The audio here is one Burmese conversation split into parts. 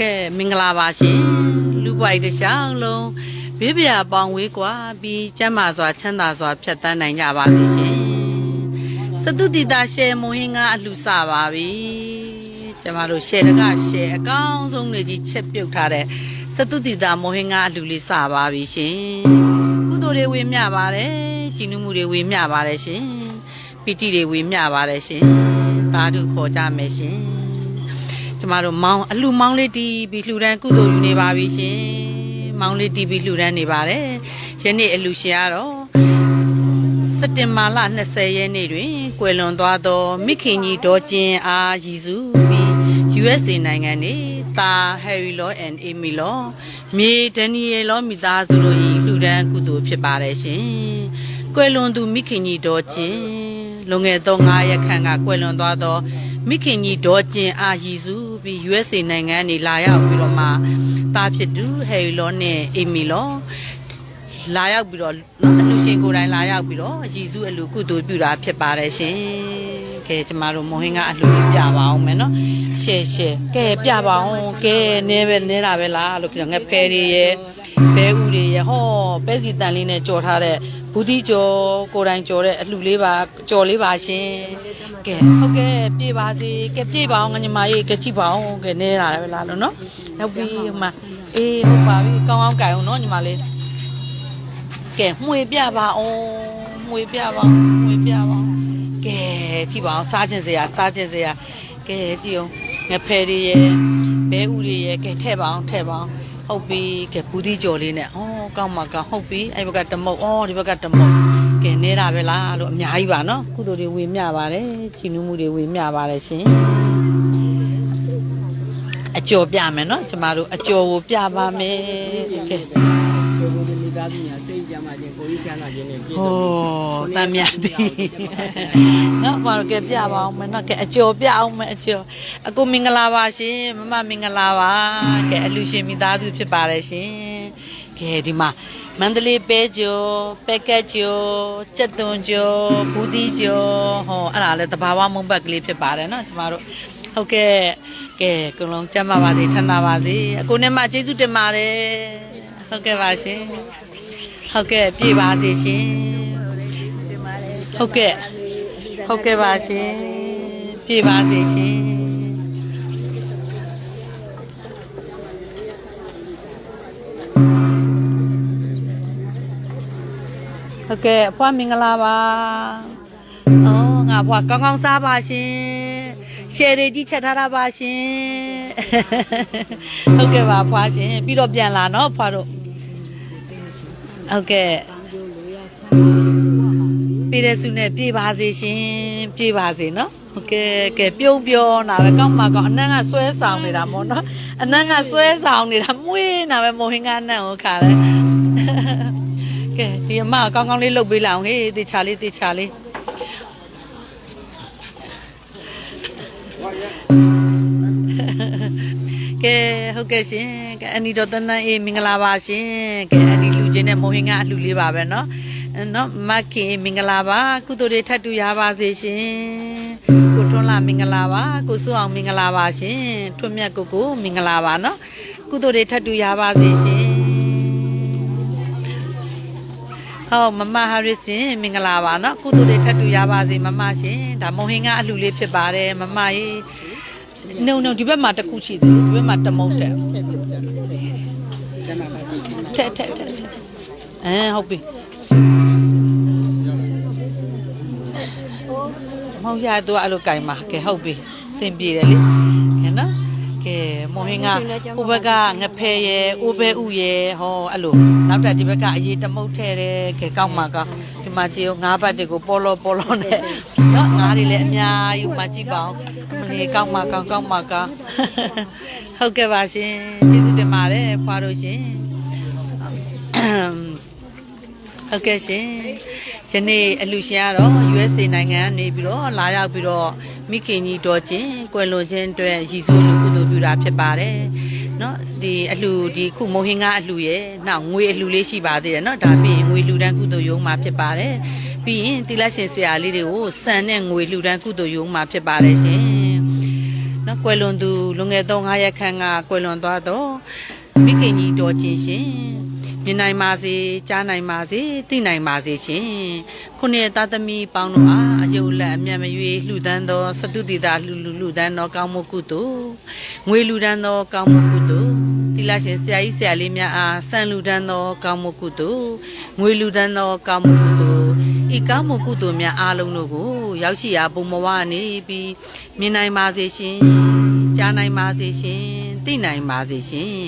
ကဲမင်္ဂလာပါရှင်လူပွိုက်တစ်ချောင်းလုံးဘေးပြာပေါင်ဝေးကွာပြီးကျမ်းမာစွာချမ်းသာစွာဖြတ်သန်းနိုင်ကြပါစေရှင်စတုတိတာရှယ်မွန်ဟင်းကအလှစပါပြီကျမတို့ရှယ်တကရှယ်အကောင်းဆုံးတွေကြီးချက်ပြုတ်ထားတဲ့စတုတိတာမွန်ဟင်းကအလှလေးစပါပြီရှင်ကုသိုလ်တွေဝေမျှပါတယ်ကြည်နုမှုတွေဝေမျှပါတယ်ရှင်ပီတိတွေဝေမျှပါတယ်ရှင်သာဓုခေါ်ကြမယ်ရှင် ကျမတို့မောင်းအလှမောင်းလေးတီးပြီးလှူဒန်းကုသိုလ်ယူနေပါပြီရှင်မောင်းလေးတီးပြီးလှူဒန်းနေပါတယ်ယနေ့အလှရှင်ကတော့စက်တင်ဘာလ20ရက်နေ့တွင်ကွယ်လွန်သွားသောမိခင်ကြီးဒေါ်ကျင်အားရည်စုပြီး USA နိုင်ငံနေတာ Harry Law and Amy Law မြေဒန်နီယယ်လောမိသားစုတို့၏လှူဒန်းကုသိုလ်ဖြစ်ပါတယ်ရှင်ကွယ်လွန်သူမိခင်ကြီးဒေါ်ကျင်လွန်ခဲ့သော9ရက်ခန့်ကကွယ်လွန်သွားသော မိခင်ကြီးဒေါ်ကျင်အာရည်စုပြီး USA နိုင်ငံနေလာရောက်ပြီးတော့မှတာဖြစ်သူဟယ်ရီလောနဲ့အေမီလောလာရောက်ပြီးတော့နော်အလူရှင်ကိုယ်တိုင်လာရောက်ပြီးတော့ရည်စုအလူကုသိုလ်ပြုတာဖြစ်ပါတယ်ရှင်။ကဲကျမတို့မွန်ဟင်းကအလူလေးပြပါအောင်မယ်နော်။ရှယ်ရှယ်ကဲပြပါအောင်ကဲနဲပဲနဲတာပဲလားလို့ပြောငက်ဖဲတွေရဲ့ ဘဲဥတွေရဲ့ဟောပဲစီတန်လေးနဲ့ကြော်ထားတဲ့ဘူးတိကျော်ကိုယ်တိုင်ကြော်တဲ့အလှလေးပါကြော်လေးပါရှင်ကဲဟုတ်ကဲ့ပြေပါစေကဲပြေပါအောင်ငညီမကြီးကဲကြည့်ပါအောင်ကဲနဲတာပဲလားလို့နော်ဟုတ်ပြီဟိုမှာအေးဟုတ်ပါပြီကောင်းအောင်ကြိုင်အောင်နော်ညီမလေးကဲမှွေပြပါအောင်မှွေပြပါအောင်မှွေပြပါအောင်ကဲကြည့်ပါအောင်စားခြင်းစရာစားခြင်းစရာကဲကြည့်အောင်ငဖယ်တွေရဲ့ဘဲဥတွေရဲ့ကဲထဲ့ပါအောင်ထဲ့ပါအောင် ဟုတ်ပြီကဲဘူးသီးကြော်လေးနဲ့ဩကောင်းမှာကောင်းဟုတ်ပြီအဲ့ဘက်ကတမုတ်ဩဒီဘက်ကတမုတ်ကဲနေတာပဲလားလို့အများကြီးပါနော်ကုသိုလ်တွေဝေမျှပါတယ်ချီနူးမှုတွေဝေမျှပါတယ်ရှင်အကျော်ပြမယ်နော်ကျမတို့အကျော်ကိုပြပါမယ်ကဲကိုကိုဒီမိ သားစုညာစိတ်ကြမှာချင်းကိုကြီးချမ်းသာခြင်းနဲ့ပြည့်ဟောတမ်းမြသည်နော်ဘာလို့ကဲပြပါအောင်မနော်ကဲအကျော်ပြအောင်မအကျော်အကိုမင်္ဂလာပါရှင်မမမင်္ဂလာပါကဲအလူရှင်မိသားစုဖြစ်ပါတယ်ရှင်ကဲဒီမှာမန္တလေးပဲကျော်ပက်ကက်ကျော်ကြက်သွန်ကျော်ဘူးတီကျော်ဟောအဲ့ဒါလည်းတဘာဝမုံဘက်ကလေးဖြစ်ပါတယ်နော်ကျမတို့ဟုတ်ကဲ့ကဲအကုန်လုံးကျမ်းပါပါစေချမ်းသာပါစေအကိုနဲ့မကျေးဇူးတင်ပါတယ် ဟုတ်ကဲ့ပါရှင်ဟုတ်ကဲ့ပြေပါစေရှင်ဟုတ်ကဲ့ဟုတ်ကဲ့ပါရှင်ပြေပါစေရှင်ဟုတ်ကဲ့အဖွားမင်္ဂလာပါအော်ငါအဖွားကောင်းကောင်းစားပါရှင်ရှယ်တွေကြီးချက်ထားတာပါရှင်ဟုတ်ကဲ့ပါအဖွားရှင်ပြီးတော့ပြန်လာနော်အဖွားတို့ ဟုတ်ကဲ့ပြည်တဲ့စုနဲ့ပြေပါစေရှင်ပြေပါစေနော်ဟုတ်ကဲ့ကဲပြုံးပြောနာပဲကောက်မှာကောက်အနန်းကဆွဲဆောင်နေတာမို့နော်အနန်းကဆွဲဆောင်နေတာမွေးနာပဲမိုဟင်ကအနန်းကိုခါလဲကဲဒီအမကောင်းကောင်းလေးလှုပ်ပေးလိုက်အောင်ဟေးတေချာလေးတေချာလေး ကဲဟုတ်ကဲ့ရှင်ကဲအနီတော်တန်းတန်းအေးမင်္ဂလာပါရှင်ကဲအနီလူချင်းနဲ့မိုဟင်ကအလှူလေးပါပဲเนาะနော်မက်ခင်မင်္ဂလာပါကုသိုလ်တွေထပ်တူရပါစေရှင်ကိုထွန်းလာမင်္ဂလာပါကိုစုအောင်မင်္ဂလာပါရှင်ထွန်းမြတ်ကိုကိုမင်္ဂလာပါเนาะကုသိုလ်တွေထပ်တူရပါစေရှင်ဟုတ်မမဟာရစ်ရှင်မင်္ဂလာပါเนาะကုသိုလ်တွေထပ်တူရပါစေမမရှင်ဒါမိုဟင်ကအလှူလေးဖြစ်ပါတယ်မမကြီး no no ဒီဘက်မှာတစ်ခုရှိသေးတယ်ဒီဘက်မှာတမုတ်တယ်ကျမ်းမာပါစေထက်ထက်ထက်အဲဟုတ်ပြီမဟုတ်ရတော့အဲ့လိုကြိုင်မှာကဲဟုတ်ပြီစင်ပြေတယ်လေဟဲ့နော်ကဲမော်ဟင်းကဟိုဘက်ကငဖဲရဲ့အိုးဘဲဥရဲ့ဟောအဲ့လိုနောက်တက်ဒီဘက်ကအရေးတမုတ်ထဲတယ်ကဲကောက်မှာကောက်ဒီမှာကြည့်အောင်ငါးဘတ်တွေကိုပေါ်လောပေါ်လောနဲ့နော်ငါးတွေလည်းအများကြီးမှကြည့်ပါအောင်မ လေးကောက်မှာကောက်ကောက်မှာကောက်ဟုတ်ကဲ့ပါရှင်ကျေးဇူးတင်ပါတယ်ဖွားလို့ရှင် ဟုတ်ကဲ့ရှင်ယနေ့အလူရှင်ကတော့ USA နိုင်ငံကနေပြီးတော့လာရောက်ပြီးတော့မိခင်ကြီးတော်ချင်းကွယ်လွန်ခြင်းအတွက်ရည်စူးလူကုသိုလ်ပြုတာဖြစ်ပါတယ်เนาะဒီအလှဒီခုမုံဟင်းကအလှရဲ့နောက်ငွေအလှလေးရှိပါသေးတယ်เนาะဒါပြီးရင်ငွေလှူဒန်းကုသိုလ်ရုံးမှာဖြစ်ပါတယ်ပြီးရင်တိလရှင်ဆရာလေးတွေကိုစံနဲ့ငွေလှူဒန်းကုသိုလ်ရုံးမှာဖြစ်ပါတယ်ရှင် နော်ကွယ်လွန်သူလွန်ခဲ့သော9ရက်ခန့်ကကွယ်လွန်သွားတော့မိခင်ကြီးတော်ချင်းရှင်မြင်နိုင်ပါစေကြားနိုင်ပါစေသိနိုင်ပါစေရှင်ခုနှစ်သားသမီးပေါင်းတို့အားအယုတ်လက်အမျက်မရွေလှူဒန်းသောစတုတိတာလှူလှူလှူဒန်းသောကောင်းမှုကုသိုလ်ငွေလှူဒန်းသောကောင်းမှုကုသိုလ်သီလရှင်ဆရာကြီးဆရာလေးများအားစံလှူဒန်းသောကောင်းမှုကုသိုလ်ငွေလှူဒန်းသောကောင်းမှုကုသိုလ်ဤကောင်းမှုကုသိုလ်များအားလုံးတို့ကို ရောက်ရှိရာပုံမဝနေပြီးမြင်နိုင်ပါစေရှင်ကြားနိုင်ပါစေရှင်သိနိုင်ပါစေရှင်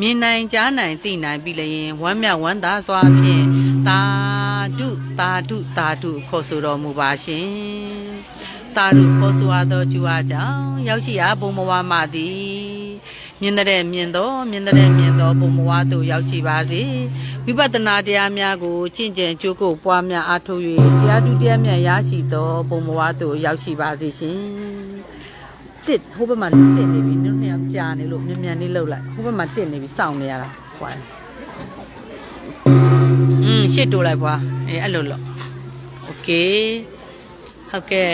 မြင်နိုင်ကြားနိုင်သိနိုင်ပြီလျင်ဝမ်းမြောက်ဝမ်းသာစွာဖြင့်သာဓုသာဓုသာဓုခေါ်ဆိုတော်မူပါရှင်သာဓုခေါ်ဆိုအပ်သောကျူအားကြောင့်ရောက်ရှိရာပုံမဝမှသည် မြင်တဲ့မြင်သောမြင်တဲ့မြင်သောပုံမဝသို့ရောက်ရှိပါစေဝိပဿနာတရားများကိုကျင့်ကြံကြိုးကိုပွားများအားထုတ်၍တရားဓုတရားများရရှိသောပုံမဝသို့ရောက်ရှိပါစေရှင်တစ်ဟိုဘက်မှာတစ်နေပြီနုနှစ်ယောက်ကြာနေလို့မြန်မြန်လေးလှုပ်လိုက်ဟိုဘက်မှာတစ်နေပြီစောင့်နေရတာဟွာอืมရှစ်တိုးလိုက်ပွားအေးအဲ့လိုလို့โอเคဟုတ်ကဲ့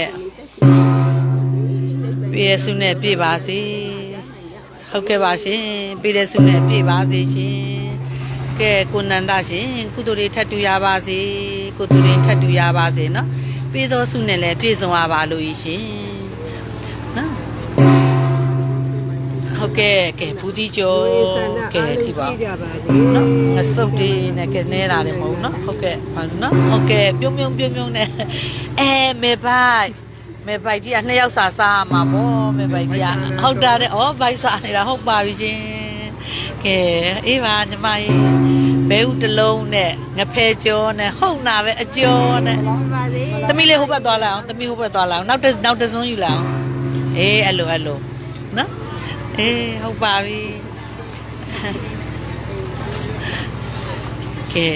ပြည့်စုံနဲ့ပြည့်ပါစေ ဟုတ်ကဲ့ပါရှင်ပြည်တဲ့ဆုနဲ့ပြည့်ပါစေရှင်ကဲကိုနန္ဒရှင်ကုသိုလ်တွေထပ်တူရပါစေကုသိုလ်တွေထပ်တူရပါစေနော်ပြည်တော်ဆုနဲ့လည်းပြည့်စုံပါပါလို့ရှင်နော်ဟုတ်ကဲ့ကဲဘူးဒီကျော်ကဲကြည့်ပါနော်အစုပ်တွေနဲ့ကဲနေတာလည်းမဟုတ်နော်ဟုတ်ကဲ့ဟုတ်နော်ဟုတ်ကဲ့ပြုံးပြုံးပြုံးပြုံးနဲ့အဲမေဘိုင် မေဘိုက်ကြီးကနှစ်ယောက်စာစားမှာပေါ့မေဘိုက်ကြီးကဟုတ်တာတဲ့ဩဘိုက်စားနေတာဟုတ်ပါပြီရှင်ကဲအေးပါညီမကြီးဘဲဥတစ်လုံးနဲ့ငဖဲကျော်နဲ့ဟုတ်နာပဲအကျော်နဲ့ပါစေသမီးလေးဟိုဘက်သွားလာအောင်သမီးဟိုဘက်သွားလာအောင်နောက်တစ်နောက်တစ်စုံယူလာအောင်အေးအဲ့လိုအဲ့လိုနော်အေးဟုတ်ပါပြီကဲ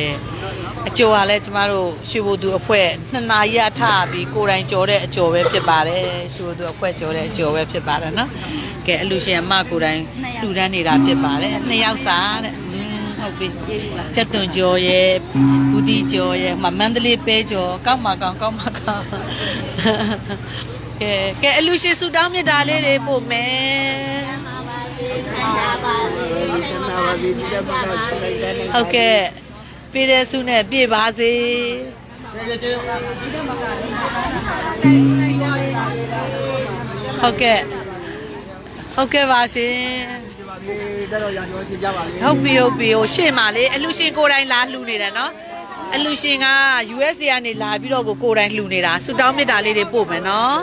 အကျော်ကလည်းကျမတို့ရွှေဘိုသူအဖွဲ့နှစ်နာရီအထပြီးကိုယ်တိုင်ကြော်တဲ့အကျော်ပဲဖြစ်ပါတယ်ရွှေဘိုသူအဖွဲ့ကြော်တဲ့အကျော်ပဲဖြစ်ပါတယ်နော်ကဲအလူရှင်အမကိုယ်တိုင်လူတန်းနေတာဖြစ်ပါတယ်နှစ်ယောက်စာတဲ့อืมဟုတ်ပြီကျက်သွန်ကျော်ရဲ့ဘူးတီကျော်ရဲ့ဟိုမှာမန္တလေးပဲကျော်ကောက်မှာကောင်းကောက်မှာကောင်းကဲကဲအလူရှင်ဆူတောင်းမြတ်တာလေးတွေပို့မယ်ဟုတ်ကဲ့ ပြည်တဲ့စုနဲ့ပြည့်ပါစေဟုတ်ကဲ့ဟုတ်ကဲ့ပါရှင်တော်တော်ရာကျော်ကြည့်ကြပါလေဟုတ်ပြီဟုတ်ပြီဟိုရှေ့မှာလေအလူရှင်ကိုယ်တိုင်လာလှူနေတယ်နော်အလူရှင်က USA ကနေလာပြီးတော့ကိုကိုယ်တိုင်လှူနေတာဆူတောင်းမြတ်တာလေးတွေပို့မယ်နော်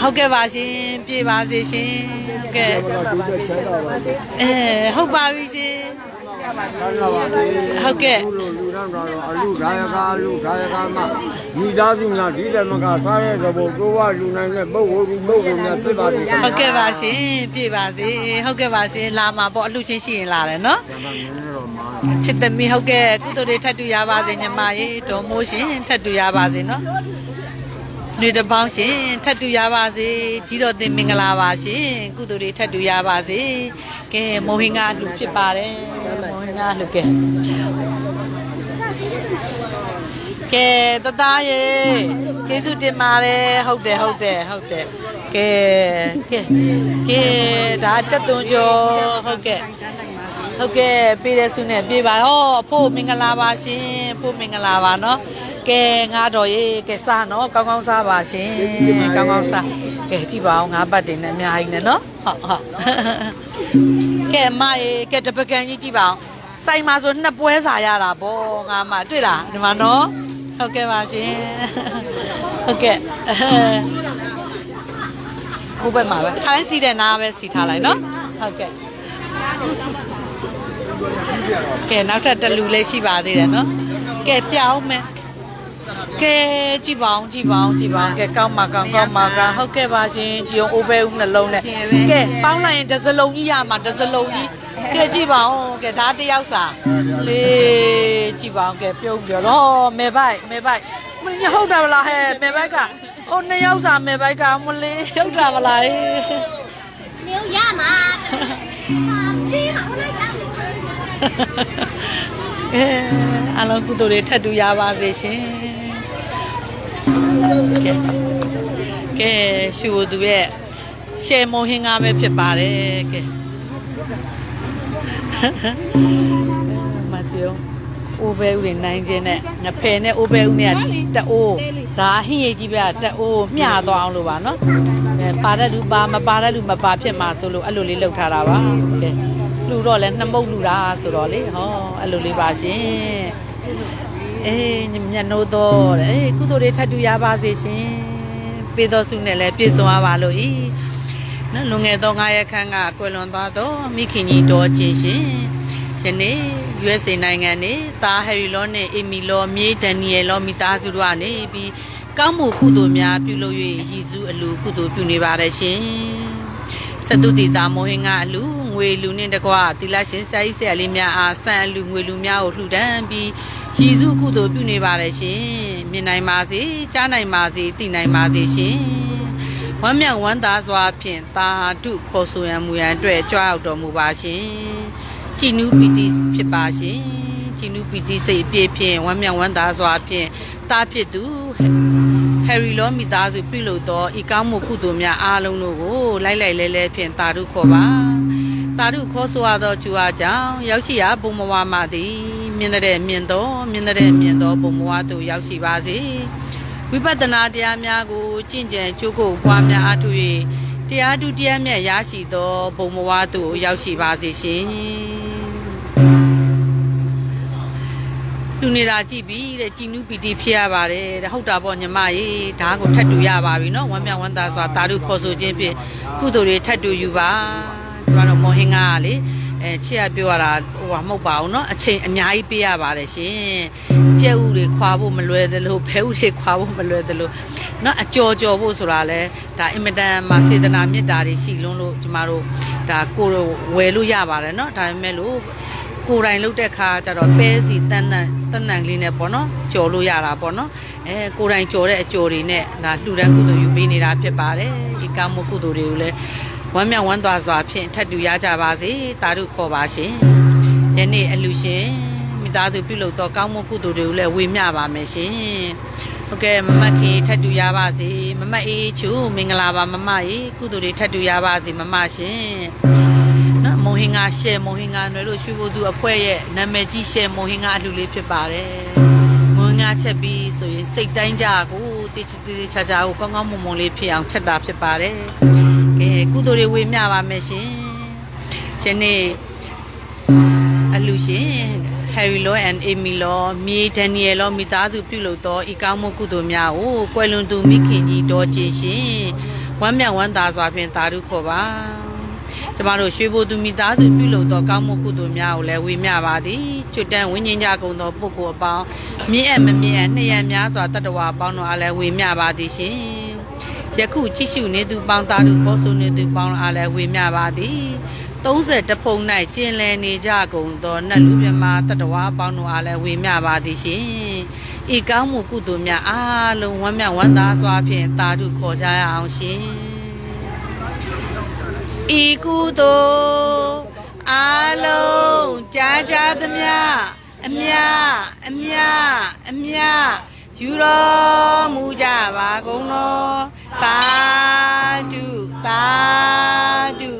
ဟုတ်ကဲ့ပါရှင်ပြည့်ပါစေရှင်ဟုတ်ကဲ့အဲဟုတ်ပါပြီရှင် ဟုတ်ကဲ့လူလူရမ်းတော့အလူဒါယကာလူဒါယကာမှာမိသားစုများဒီလည်းမကစားရဲသဘောကိုဝလူနိုင်တဲ့ပုဂ္ဂိုလ်ဒီပုဂ္ဂိုလ်များဖြစ်ပါစေ။ဟုတ်ကဲ့ပါရှင်ပြည့်ပါစေဟုတ်ကဲ့ပါရှင်လာမှာပေါ့အလှချင်းရှိရင်လာတယ်နော်ကျမမင်းတော့မှာချစ်သမီးဟုတ်ကဲ့ကုသိုလ်တွေထပ်တူရပါစေညီမရေတော်မိုးရှင်ထပ်တူရပါစေနော်နှွေတပေါင်းရှင်ထပ်တူရပါစေကြီးတော်တင်မင်္ဂလာပါရှင်ကုသိုလ်တွေထပ်တူရပါစေကဲမိုးဟင်းကလူဖြစ်ပါတယ် မိုးဟင်းကလူကဲကဲတသားရေကျေးဇူးတင်ပါတယ်ဟုတ်တယ်ဟုတ်တယ်ဟုတ်တယ်ကဲကဲကဲဒါစက်သွန်ကျော်ဟုတ်ကဲ့ ဟုတ်ကဲ့ပေးတဲ့ဆုနဲ့ပြေးပါဟောအဖို့မင်္ဂလာပါရှင်အဖို့မင်္ဂလာပါเนาะကဲငါတော်ရေကဲစားเนาะကောင်းကောင်းစားပါရှင်ကောင်းကောင်းစားကဲကြည့်ပါအောင်ငါးပတ်တင်နဲ့အများကြီးနဲ့เนาะဟုတ်ဟုတ်ကဲအမရေကဲတပကံကြီးကြည့်ပါအောင် ဆိုင်မှာဆိုနှစ်ပွဲစာရတာဗောငါမှတွေ့လားဒီမှာနော်ဟုတ်ကဲ့ပါရှင်ဟုတ်ကဲ့ခုဘက်မှာပဲခိုင်းစီတဲ့နားပဲစီထားလိုက်နော်ဟုတ်ကဲ့ကဲနောက်ထပ်တလူလေးရှိပါသေးတယ်နော်ကဲပြောင်းမယ်ကဲကြည်ပေါင်းကြည်ပေါင်းကြည်ပေါင်းကဲကောင်းပါကောင်းကောင်းပါကောင်းဟုတ်ကဲ့ပါရှင်ဂျီယုံအိုးပဲဦးနှလုံးနဲ့ကဲပေါင်းလိုက်ရင်တစ်စလုံးကြီးရမှာတစ်စလုံးကြီး ကဲကြည့်ပါဦးကဲဒါတယောက်စာလေးကြည့်ပါဦးကဲပြုံးပြောတော့မေဘိုက်မေဘိုက်မင်းဟုတ်တာမလားဟဲ့မေဘိုက်ကဟိုနှစ်ယောက်စာမေဘိုက်ကမလေးဟုတ်တာမလားဟဲ့နေရမှာတေးဟာဟိုလိုက်ရမယ်အဲအလုံးကုသိုလ်တွေထပ်တူရပါစေရှင်ကဲကဲရှူသူရဲ့ရှယ်မုံဟင်းကားပဲဖြစ်ပါတယ်ကဲ မကျော်အိုဘဲဦးတွေနိုင်ခြင်းနဲ့ငဖယ်နဲ့အိုဘဲဦးနဲ့တအိုးဒါဟင်းရည်ကြီးပဲတအိုးမျှသွားအောင်လို့ပါနော်အဲပါတဲ့လူပါမပါတဲ့လူမပါဖြစ်မှာဆိုလို့အဲ့လိုလေးလှုပ်ထားတာပါကဲလူတော့လဲနှမုတ်လူတာဆိုတော့လေဟောအဲ့လိုလေးပါရှင်အေးမျက်နှိုးတော့တဲ့အေးကုသိုလ်တွေထပ်တူရပါစေရှင်ပေးတော်စုနဲ့လည်းပြည့်စုံပါပါလို့ဤ နော်လွန်ခဲ့သော9ရက်ခန့်ကကွယ်လွန်သွားသောမိခင်ကြီးတော်ချင်းရှင်ယနေ့ USA နိုင်ငံနေသားဟယ်ရီလောနဲ့အီမီလောမြေဒန်နီယယ်လောမိသားစုတို့ကနေပြီးကောင်းမှုကုသိုလ်များပြုလုပ်၍ရည်စူးအလူကုသိုလ်ပြုနေပါတယ်ရှင်စတုတိတာမောဟင်ကအလူငွေလူနဲ့တကွာတိလရှင်ဆရာကြီးဆရာလေးများအားဆန်အလူငွေလူများကိုလှူဒန်းပြီးရည်စူးကုသိုလ်ပြုနေပါတယ်ရှင်မြင်နိုင်ပါစေကြားနိုင်ပါစေသိနိုင်ပါစေရှင် ဝမ်းမြောက်ဝမ်းသာစွာဖြင့်တာတုခေါ်ဆိုရန်မူရန်အတွက်ကြွားရောက်တော်မူပါရှင်ကြည်နူးပီတိဖြစ်ပါရှင်ကြည်နူးပီတိစိတ်အပြည့်ဖြင့်ဝမ်းမြောက်ဝမ်းသာစွာဖြင့်တာဖြစ်သူဟယ်ရီလောမိသားစုပြုလုပ်သောဤကောင်းမှုကုသိုလ်များအားလုံးတို့ကိုလိုက်လိုက်လဲလဲဖြင့်တာတုခေါ်ပါတာတုခေါ်ဆိုရသောကျူအားကြောင့်ရောက်ရှိရာဘုံမဝါမသည် မြင်တဲ့မြင်သောမြင်တဲ့မြင်သောဘုံမဝါတို့ရောက်ရှိပါစေ ဝိပဿနာတရားများကိုကျင့်ကြံကြိုးကိုပွားများအားထုတ်၍တရားဒုတရားမြတ်ရရှိသောဘုံဘဝသို့ရောက်ရှိပါစေရှင်လူနေတာကြည့်ပြီတဲ့ကြည်နူးပီတိဖြစ်ရပါတယ်တဲ့ဟုတ်တာပေါ့ညီမရေဒါကိုထပ်တူရပါပြီနော်ဝမ်းမြောက်ဝမ်းသာစွာတာဓုခေါ်ဆိုခြင်းဖြင့်ကုသိုလ်တွေထပ်တူယူပါကျမတို့မော်ဟင်းကားကလေအဲချစ်ရပြောရတာဟိုဟာမဟုတ်ပါဘူးเนาะအချိန်အများကြီးပေးရပါတယ်ရှင် ကျဲဥတွေခွာဖို့မလွယ်သလိုဖဲဥတွေခွာဖို့မလွယ်သလိုเนาะအကြော်ကြော်ဖို့ဆိုတာလဲဒါအင်မတန်မှာစေတနာမေတ္တာတွေရှိလွန်းလို့ကျမတို့ဒါကိုယ်ဝယ်လို့ရပါတယ်เนาะဒါပေမဲ့လို့ကိုယ်တိုင်လုပ်တဲ့ခါကျတော့ပဲစီတန်းတန်းတန်းတန်းကလေးနဲ့ပေါ့နော်ကြော်လို့ရတာပေါ့နော်အဲကိုယ်တိုင်ကြော်တဲ့အကြော်တွေနဲ့ဒါလှူဒန်းကုသိုလ်ယူပေးနေတာဖြစ်ပါတယ်ဒီကောင်းမှုကုသိုလ်တွေကိုလည်း ဝမ်းမြောက်ဝမ်းသာစွာဖြင့်ထပ်တူရကြပါစေတာတို့ခေါ်ပါရှင်ယနေ့အလူရှင် မိသားစုပြုလုပ်သောကောင်းမှုကုသိုလ်တွေကိုလည်းဝေမျှပါမယ်ရှင်ဟုတ်ကဲ့မမတ်ခေထပ်တူရပါစေမမတ်အေးချူမင်္ဂလာပါမမရေကုသိုလ်တွေထပ်တူရပါစေမမရှင်နော်မုံဟင်္ဂါရှယ်မုံဟင်္ဂါတွေလို့ရွှေဘိုသူအဖွဲ့ရဲ့နာမည်ကြီးရှယ်မုံဟင်္ဂါအလူလေးဖြစ်ပါတယ်မုံဟင်္ဂါချက်ပြီးဆိုရင်စိတ်တိုင်းကြကိုတိချတိချာချာကိုကောင်းကောင်းမွန်မွန်လေးဖြစ်အောင်ချက်တာဖြစ်ပါတယ်ကဲကုသိုလ်တွေဝေမျှပါမယ်ရှင်။ယနေ့အလူရှင် Harry Law and Amy Law မြေ Daniel Law မိသားစုပြုလုပ်သောဤကောင်းမှုကုသိုလ်များကိုကွယ်လွန်သူမိခင်ကြီးတော်ကြည်ရှင်ဝမ်းမြောက်ဝမ်းသာစွာဖြင့်သာဓုခေါ်ပါ။ကျမတို့ရွှေဘိုသူမိသားစုပြုလုပ်သောကောင်းမှုကုသိုလ်များကိုလည်းဝေမျှပါသည်။ကျွတ်တန်းဝိညာဉ်ကြကုန်သောပုဂ္ဂိုလ်အပေါင်းမြင့်အပ်မမြင့်အပ်နှစ်ရများစွာတတ္တဝါအပေါင်းတို့အားလည်းဝေမျှပါသည်ရှင်။ယခုကြည့်ရှုနေသူပေါင်းသားတို့ပေါ်ဆိုနေသူပေါင်းအားလည်းဝေမျှပါသည် 30တဖုံ၌ကျင်လည်နေကြကုန်သောနတ်လူမြမတတဝါပေါင်းတို့အားလည်းဝေမျှပါသည်ရှင်ဤကောင်းမှုကုသိုလ်များအားလုံးဝမ်းမြောက်ဝမ်းသာစွာဖြင့်တာဓုခေါ်ကြရအောင်ရှင်ဤကုသိုလ်အားလုံးကြားကြသမျှအမြအမြအမြယူတော်မူကြပါကုန်တော်သာဓုသာဓု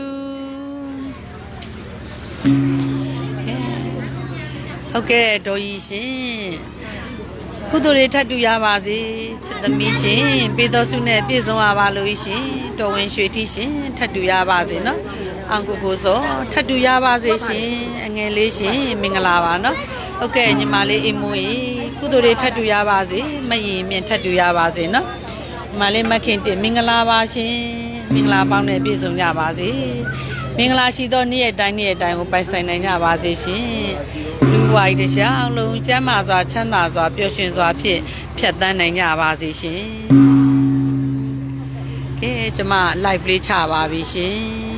ဟုတ်ကဲ့ဒေါ်ကြီးရှင်ကုသိုလ်တွေထပ်တူရပါစေချစ်သမီးရှင်ပေးတော်စုနဲ့ပြည့်စုံရပါလို့ရှင်တော်ဝင်ရွှေတိရှင်ထပ်တူရပါစေနော်အောင်ကိုကိုစောထပ်တူရပါစေရှင်အငယ်လေးရှင်မင်္ဂလာပါနော်ဟုတ်ကဲ့ညီမလေးအိမ်မွေးကုသိုလ်တွေထပ်တူရပါစေမရင်မြင့်ထပ်တူရပါစေနော်ညီမလေးမခင်တင်မင်္ဂလာပါရှင်မင်္ဂလာပေါင်းနဲ့ပြည့်စုံကြပါစေ မင်္ဂလာရှိသောနေ့ရက်တိုင်းနေ့ရက်တိုင်းကိုပိုင်ဆိုင်နိုင်ကြပါစေရှင်လူဝိုင်းတစ်ချောင်းလုံးကျမ်းမာစွာချမ်းသာစွာပျော်ရွှင်စွာဖြင့်ဖြတ်သန်းနိုင်ကြပါစေရှင်ကဲကျမ live လေးချပါပြီရှင်